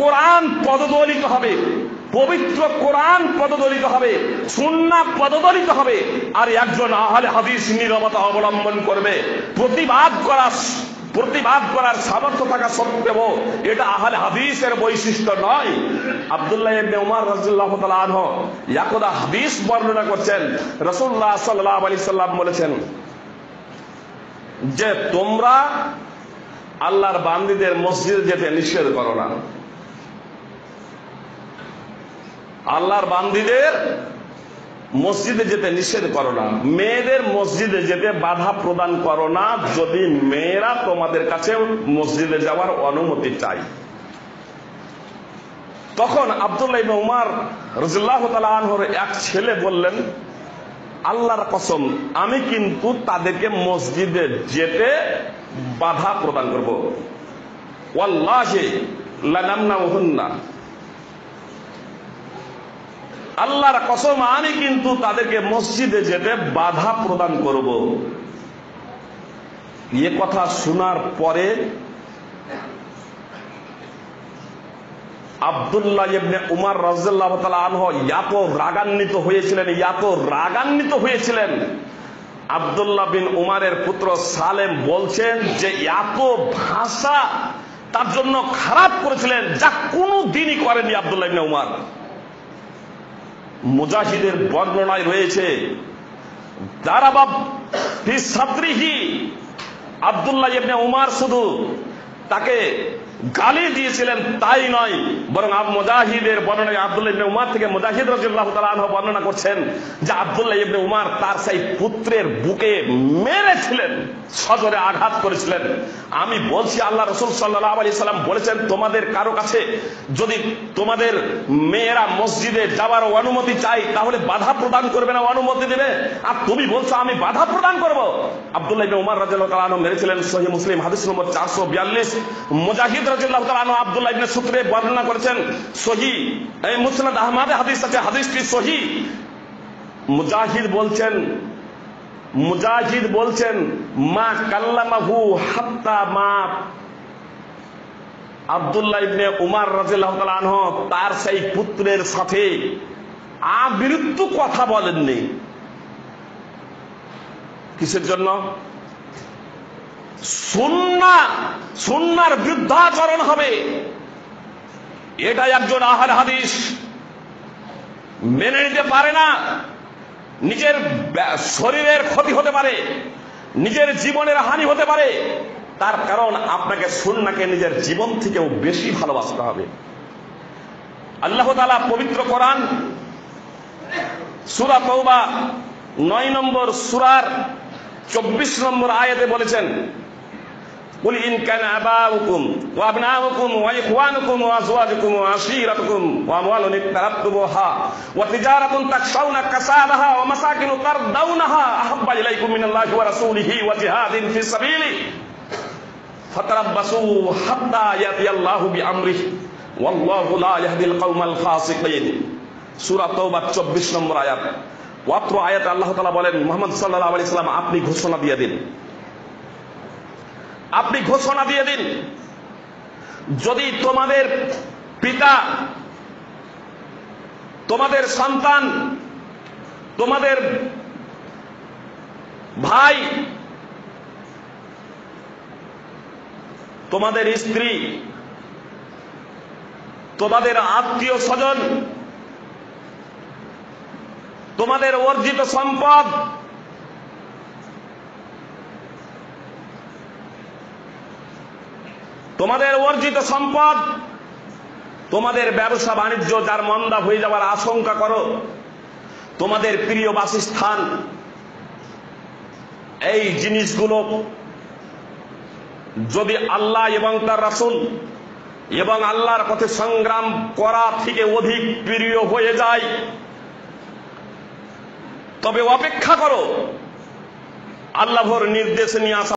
কোরআন পদদলিত হবে, পবিত্র কোরআন পদদলিত হবে সুন্না পদদলিত হবে। আর একজন আহলে হাদিস নিরবতা অবলম্বন করবে, প্রতিবাদ করা প্রতিবাদ করার সামর্থ্য থাকা সত্ত্বেও এটা আহলে হাদিসের বৈশিষ্ট্য নয়। আব্দুল্লাহ ইবনে উমর রাদিয়াল্লাহু তাআলা আনহু ইয়াকুদা হাদিস বর্ণনা করছেন। রাসূলুল্লাহ সাল্লাল্লাহু আলাইহি সাল্লাম বলেছেন যে তোমরা আল্লাহর বান্দীদের মসজিদে যেতে নিষেধ করো না। আল্লাহর বান্দিদের মসজিদে যেতে নিষেধ করো না। মেয়েদের মসজিদে যেতে বাধা প্রদান করো না, যদি মেয়েরা তোমাদের কাছে মসজিদে যাওয়ার অনুমতি চাই তখন আবদুল্লাহ উমার রাদিয়াল্লাহু তাআলা এক ছেলে বললেন, আল্লাহর কসম, আমি কিন্তু তাদেরকে মসজিদে যেতে বাধা প্রদান করব। লানামনাহুন্না আল্লাহর কসম, আমি কিন্তু তাদেরকে মসজিদে যেতে বাধা প্রদান করব। এ কথা শোনার পরে আবদুল্লাহ ইবনে উমার তাআলা আনহু রাগান্বিত হয়েছিলেন এত রাগান্বিত হয়েছিলেন। আবদুল্লাহ বিন উমারের পুত্র সালেম বলছেন যে এত ভাষা তার জন্য খারাপ করেছিলেন, যা কোনো দিনই করেনি আবদুল্লাহ ইবনে উমার। মুজাহিদের বর্ণনায় রয়েছে দারাবাব আবদুল্লাহ উমার শুধু তাকে গালি দিয়েছিলেন, তাই নয়, বরং মুজাহিদের বর্ণনায় আব্দুল্লাহ ইবনে উমার থেকে মুজাহিদ রাদিয়াল্লাহু তাআলা আনহু বর্ণনা করছেন যে আব্দুল্লাহ ইবনে উমার তার সেই পুত্রের বুকে মেরেছিলেন, সজরে আঘাত করেছিলেন। আমি বলছি, আল্লাহ রাসূল সাল্লাল্লাহু আলাইহি সাল্লাম বলেছেন, তোমাদের কারও কাছে যদি তোমাদের মেয়েরা মসজিদে যাওয়ার অনুমতি চাই তাহলে বাধা প্রদান করবে না, অনুমতি দেবে। আর তুমি বলছো, আমি বাধা প্রদান করব। আব্দুল্লাহ ইবনে উমার রাদিয়াল্লাহু তাআলা আনহু মেরেছিলেন সহিহ মুসলিম, হাদিস নম্বর 442 মুজাহিদ ইবনে উমার তার সেই পুত্রের সাথে আবিরুদ্ধ কথা বলেননি। কিসের জন্য? সুন্না, সুন্নার বৃদ্ধাচরণ হবে। এটা একজন আহার হাদিস মেনে নিতে পারে না। নিজের শরীরের ক্ষতি হতে পারে, নিজের জীবনের হানি হতে পারে। তার কারণ আপনাকে সুন্নাকে নিজের জীবন থেকেও বেশি ভালোবাসতে হবে। আল্লাহ তালা পবিত্র কোরআন, সুরা তৌবা নয় নম্বর সুরার চব্বিশ নম্বর আয়াতে বলেছেন قل إن كان آباؤكم وأبناؤكم وإخوانكم وأزواجكم وعشيرتكم وأموال اقترفتموها وتجارة تخشون كسادها ومساكن ترضونها أحب إليكم من الله ورسوله وجهاد في سبيله فتربصوا حتى يأتي الله بأمره والله لا يهدي القوم الفاسقين সূরা তওবা 24 নম্বর আয়াত অত্র আয়াতে আল্লাহ তাআলা বলেন মুহাম্মদ সাল্লাল্লাহু আলাইহি সাল্লাম আপনি ঘোষণা দিয়ে দিন আপনি ঘোষণা দিয়ে দিন। যদি তোমাদের পিতা, তোমাদের সন্তান, তোমাদের ভাই, তোমাদের স্ত্রী, তোমাদের আত্মীয় স্বজন, তোমাদের অর্জিত সম্পদ তোমাদের অর্জিত সম্পদ, তোমাদের ব্যবসা বাণিজ্য যার মন্দা হয়ে যাওয়ার আশঙ্কা করো, তোমাদের প্রিয় বাসস্থান, এই জিনিসগুলো যদি আল্লাহ এবং তার রাসুল এবং আল্লাহর পথে সংগ্রাম করা থেকে অধিক প্রিয় হয়ে যায়, তবে অপেক্ষা করো, আল্লাহর নির্দেশ নিয়ে আসা